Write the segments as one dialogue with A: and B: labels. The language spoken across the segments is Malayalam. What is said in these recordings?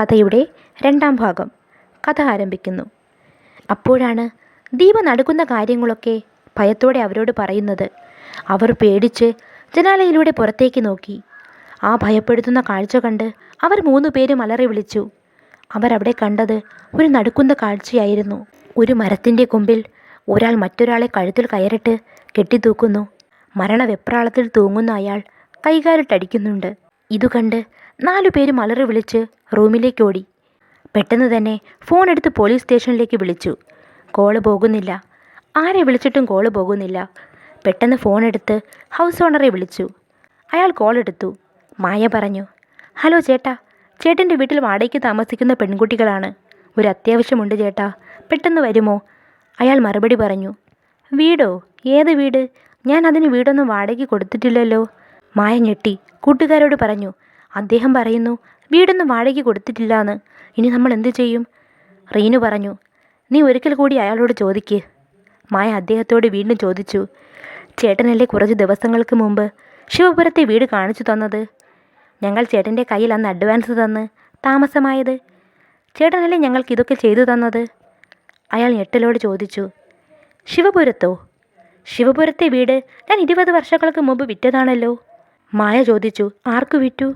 A: കഥയുടെ രണ്ടാം ഭാഗം. കഥ ആരംഭിക്കുന്നു. അപ്പോഴാണ് ദീപ നടക്കുന്ന കാര്യങ്ങളൊക്കെ ഭയത്തോടെ അവരോട് പറയുന്നത്. അവർ പേടിച്ച് ജനാലയിലൂടെ പുറത്തേക്ക് നോക്കി. ആ ഭയപ്പെടുത്തുന്ന കാഴ്ച കണ്ട് അവർ മൂന്നു പേരും അലറി വിളിച്ചു. അവരവിടെ കണ്ടത് ഒരു നടുക്കുന്ന കാഴ്ചയായിരുന്നു. ഒരു മരത്തിന്റെ കൊമ്പിൽ ഒരാൾ മറ്റൊരാളെ കഴുത്തിൽ കയറിട്ട് കെട്ടിത്തൂക്കുന്നു. മരണവെപ്രാളത്തിൽ തൂങ്ങുന്ന അയാൾ കൈകാലിട്ടടിക്കുന്നുണ്ട്. ഇതു കണ്ട് നാലു പേരും അലറി വിളിച്ച് റൂമിലേക്ക് ഓടി പെട്ടെന്ന് തന്നെ ഫോൺ എടുത്ത് പോലീസ് സ്റ്റേഷനിലേക്ക് വിളിച്ചു. കോൾ പോകുന്നില്ല. ആരെ വിളിച്ചിട്ടും കോൾ പോകുന്നില്ല. പെട്ടെന്ന് ഫോൺ എടുത്ത് ഹൗസ് ഓണറെ വിളിച്ചു. അയാൾ കോൾ എടുത്തു. മായ പറഞ്ഞു ഹലോ ചേട്ടാ ചേട്ടന്റെ വീട്ടിൽ വാടകയ്ക്ക് താമസിക്കുന്ന പെൺകുട്ടികളാണ്. ഒരു അത്യാവശ്യമുണ്ട് ചേട്ടാ പെട്ടെന്ന് വരുമോ? അയാൾ മറുപടി പറഞ്ഞു വീടോ? ഏത് വീട്? ഞാൻ അതിന് വീടൊന്നും വാടകയ്ക്ക് കൊടുത്തിട്ടില്ലല്ലോ. മായ ഞെട്ടി കൂട്ടുകാരോട് പറഞ്ഞു അദ്ദേഹം പറയുന്നു വീടൊന്നും വാടകയ്ക്ക് കൊടുത്തിട്ടില്ല എന്ന് ഇനി നമ്മൾ എന്ത് ചെയ്യും? റീനു പറഞ്ഞു നീ ഒരിക്കൽ കൂടി അയാളോട് ചോദിക്ക്. മായ അദ്ദേഹത്തോട് വീണ്ടും ചോദിച്ചു ചേട്ടനല്ലേ കുറച്ച് ദിവസങ്ങൾക്ക് മുമ്പ് ശിവപുരത്തെ വീട് കാണിച്ചു തന്നത്? ഞങ്ങൾ ചേട്ടന്റെ കയ്യിൽ അന്ന് അഡ്വാൻസ് തന്ന്. താമസമായത്? ചേട്ടനല്ലേ ഞങ്ങൾക്ക് ഇതൊക്കെ ചെയ്തു തന്നത്? അയാൾ ഞെട്ടലോട് ചോദിച്ചു ശിവപുരത്തോ? ശിവപുരത്തെ വീട് ഞാൻ ഇരുപത് വർഷങ്ങൾക്ക് മുമ്പ് വിറ്റതാണല്ലോ? മായ ചോദിച്ചു ആർക്കു വിറ്റു?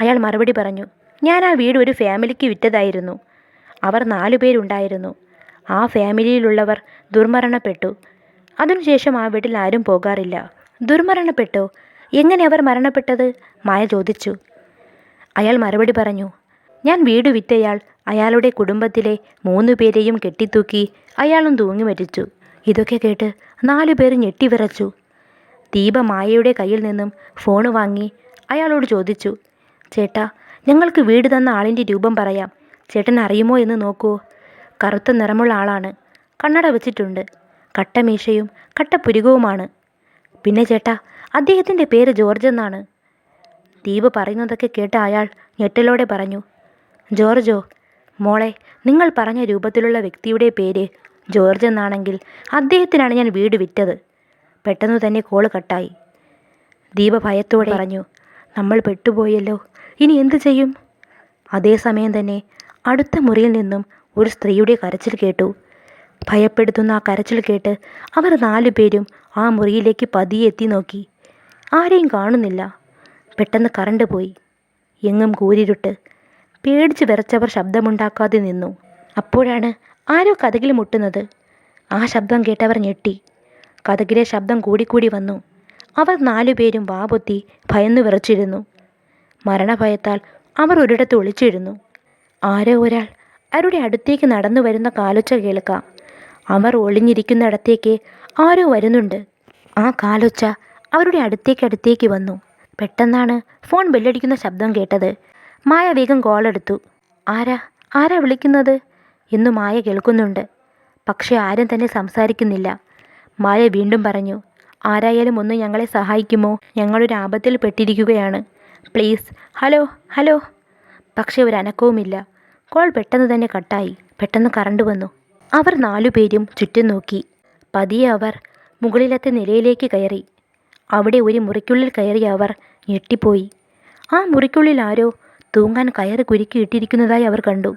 A: അയാൾ മറുപടി പറഞ്ഞു ഞാൻ ആ വീട് ഒരു ഫാമിലിക്ക് വിറ്റതായിരുന്നു. അവർ നാലു പേരുണ്ടായിരുന്നു. ആ ഫാമിലിയിലുള്ളവർ ദുർമരണപ്പെട്ടു. അതിനുശേഷം ആ വീട്ടിൽ ആരും പോകാറില്ല. ദുർമരണപ്പെട്ടോ? എങ്ങനെ അവർ മരണപ്പെട്ടത്? മായ ചോദിച്ചു. അയാൾ മറുപടി പറഞ്ഞു ഞാൻ വീട് വിറ്റയാൾ അയാളുടെ കുടുംബത്തിലെ മൂന്നു പേരെയും കെട്ടിത്തൂക്കി അയാളും തൂങ്ങി മരിച്ചു. ഇതൊക്കെ കേട്ട് നാലു പേർ ഞെട്ടിവിറച്ചു. ദീപ മായയുടെ കയ്യിൽ നിന്നും ഫോൺ വാങ്ങി അയാളോട് ചോദിച്ചു ചേട്ടാ ഞങ്ങൾക്ക് വീട് തന്ന ആളിന്റെ രൂപം പറയാം. ചേട്ടൻ അറിയുമോ എന്ന് നോക്കൂ. കറുത്ത നിറമുള്ള ആളാണ്. കണ്ണട വെച്ചിട്ടുണ്ട്. കട്ടമീശയും കട്ടപ്പുരുകവുമാണ്. പിന്നെ ചേട്ടാ അദ്ദേഹത്തിന്റെ പേര് ജോർജ് എന്നാണ്. ദീപ് പറയുന്നതൊക്കെ കേട്ട അയാൾ ഞെട്ടലോടെ പറഞ്ഞു ജോർജോ മോളെ നിങ്ങൾ പറഞ്ഞ രൂപത്തിലുള്ള വ്യക്തിയുടെ പേര് ജോർജ് എന്നാണെങ്കിൽ അദ്ദേഹത്തിനാണ് ഞാൻ വീട് വിറ്റത്. പെട്ടെന്ന് തന്നെ കോൾ കട്ടായി. ദീപ ഭയത്തോടെ പറഞ്ഞു നമ്മൾ പെട്ടുപോയല്ലോ. ഇനി എന്തു ചെയ്യും? അതേസമയം തന്നെ അടുത്ത മുറിയിൽ നിന്നും ഒരു സ്ത്രീയുടെ കരച്ചിൽ കേട്ടു. ഭയപ്പെടുത്തുന്ന ആ കരച്ചിൽ കേട്ട് അവർ നാലു പേരും ആ മുറിയിലേക്ക് പതിയെ എത്തി നോക്കി. ആരെയും കാണുന്നില്ല. പെട്ടെന്ന് കറണ്ട് പോയി. എങ്ങും കൂരിരുട്ട്. പേടിച്ച് വിറച്ചവർ ശബ്ദമുണ്ടാക്കാതെ നിന്നു. അപ്പോഴാണ് ആരോ കഥകിൽ മുട്ടുന്നത്. ആ ശബ്ദം കേട്ടവർ ഞെട്ടി. കഥകിലെ ശബ്ദം കൂടിക്കൂടി വന്നു. അവർ നാലുപേരും വാപൊത്തി ഭയന്നു വിറച്ചിരുന്നു. മരണഭയത്താൽ അവർ ഒരിടത്ത് ഒളിച്ചിരുന്നു. ആരോ ഒരാൾ അവരുടെ അടുത്തേക്ക് നടന്നു വരുന്ന കാലൊച്ച കേൾക്കാം. അവർ ഒളിഞ്ഞിരിക്കുന്നിടത്തേക്ക് ആരോ വരുന്നുണ്ട്. ആ കാലൊച്ച അവരുടെ അടുത്തേക്ക് അടുത്തേക്ക് വന്നു. പെട്ടെന്നാണ് ഫോൺ ബെല്ലടിക്കുന്ന ശബ്ദം കേട്ടത്. മായ വേഗം കോളെടുത്തു ആരാ? ആരാ വിളിക്കുന്നത്? എന്ന് മായ കേൾക്കുന്നുണ്ട്. പക്ഷേ ആരും തന്നെ സംസാരിക്കുന്നില്ല. മായ വീണ്ടും പറഞ്ഞു. ആരായാലും ഒന്ന് ഞങ്ങളെ സഹായിക്കുമോ? ഞങ്ങളൊരു ആപത്തിൽ പെട്ടിരിക്കുകയാണ്. പ്ലീസ്. Hello hello. പക്ഷേ ഒരു അനക്കവുമില്ല. കോൾ പെട്ടെന്ന് തന്നെ കട്ടായി. പെട്ടെന്ന് കറണ്ട് വന്നു. അവർ നാലുപേരും ചുറ്റും നോക്കി. പതിയെ അവർ മുകളിലത്തെ നിലയിലേക്ക് കയറി. അവിടെ ഒരു മുറിക്കുള്ളിൽ കയറി അവർ ഞെട്ടിപ്പോയി. ആ മുറിക്കുള്ളിൽ ആരോ തൂങ്ങാൻ കയറ് കുരുക്കി ഇട്ടിരിക്കുന്നതായി അവർ കണ്ടു.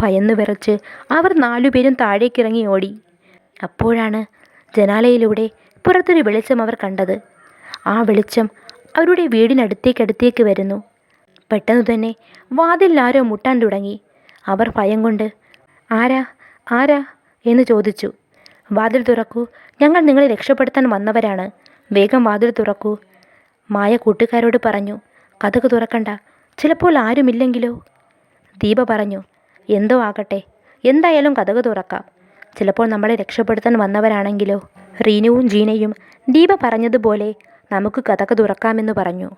A: ഭയന്ന് വിറച്ച് അവർ നാലുപേരും താഴേക്കിറങ്ങി ഓടി. അപ്പോഴാണ് ജനാലയിലൂടെ പുറത്തൊരു വെളിച്ചം അവർ കണ്ടത്. ആ വെളിച്ചം അവരുടെ വീടിനടുത്തേക്കടുത്തേക്ക് വരുന്നു. പെട്ടെന്ന് തന്നെ വാതിലിൽ ആരോ മുട്ടാൻ തുടങ്ങി. അവർ ഭയം കൊണ്ട് ആരാ? ആരാ? എന്ന് ചോദിച്ചു. വാതിൽ തുറക്കൂ. ഞങ്ങൾ നിങ്ങളെ രക്ഷപ്പെടുത്താൻ വന്നവരാണ്. വേഗം വാതിൽ തുറക്കൂ. മായ കൂട്ടുകാരോട് പറഞ്ഞു കഥക് തുറക്കണ്ട. ചിലപ്പോൾ ആരുമില്ലെങ്കിലോ? ദീപ പറഞ്ഞു എന്തോ ആകട്ടെ. എന്തായാലും കഥക് തുറക്കാം. ചിലപ്പോൾ നമ്മളെ രക്ഷപ്പെടുത്താൻ വന്നവരാണെങ്കിലോ? റീനുവും ജീനയും ദീപ പറഞ്ഞതുപോലെ നമുക്ക് കഥക് തുറക്കാമെന്ന് പറഞ്ഞു.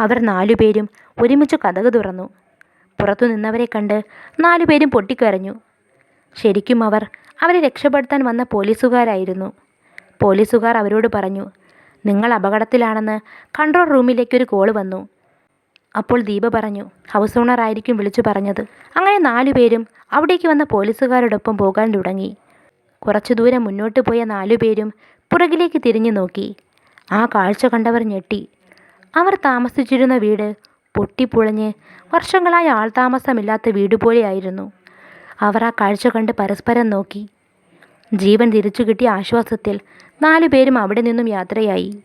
A: അവർ നാലുപേരും ഒരുമിച്ച് കഥക് തുറന്നു. പുറത്തു നിന്നവരെ കണ്ട് നാലുപേരും പൊട്ടിക്കരഞ്ഞു. ശരിക്കും അവർ അവരെ രക്ഷപ്പെടുത്താൻ വന്ന പോലീസുകാരായിരുന്നു. പോലീസുകാർ അവരോട് പറഞ്ഞു നിങ്ങൾ അപകടത്തിലാണെന്ന് കൺട്രോൾ റൂമിലേക്ക് ഒരു കോൾ വന്നു. അപ്പോൾ ദീപ പറഞ്ഞു ഹൗസ് ഓണർ ആയിരിക്കും വിളിച്ചു പറഞ്ഞത്. അങ്ങനെ നാലുപേരും അവിടേക്ക് വന്ന പോലീസുകാരോടൊപ്പം പോകാൻ തുടങ്ങി. കുറച്ചു ദൂരം മുന്നോട്ട് പോയ നാലുപേരും പുറകിലേക്ക് തിരിഞ്ഞു നോക്കി. ആ കാഴ്ച കണ്ടവർ ഞെട്ടി. അവർ താമസിച്ചിരുന്ന വീട് പൊട്ടിപ്പൊളിഞ്ഞ് വർഷങ്ങളായി ആൾതാമസമില്ലാത്ത വീട് പോലെയായിരുന്നു അവർ ആ കാഴ്ച കണ്ട് പരസ്പരം നോക്കി. ജീവൻ തിരിച്ചു കിട്ടിയ ആശ്വാസത്തിൽ നാലുപേരും അവിടെ നിന്നും യാത്രയായി.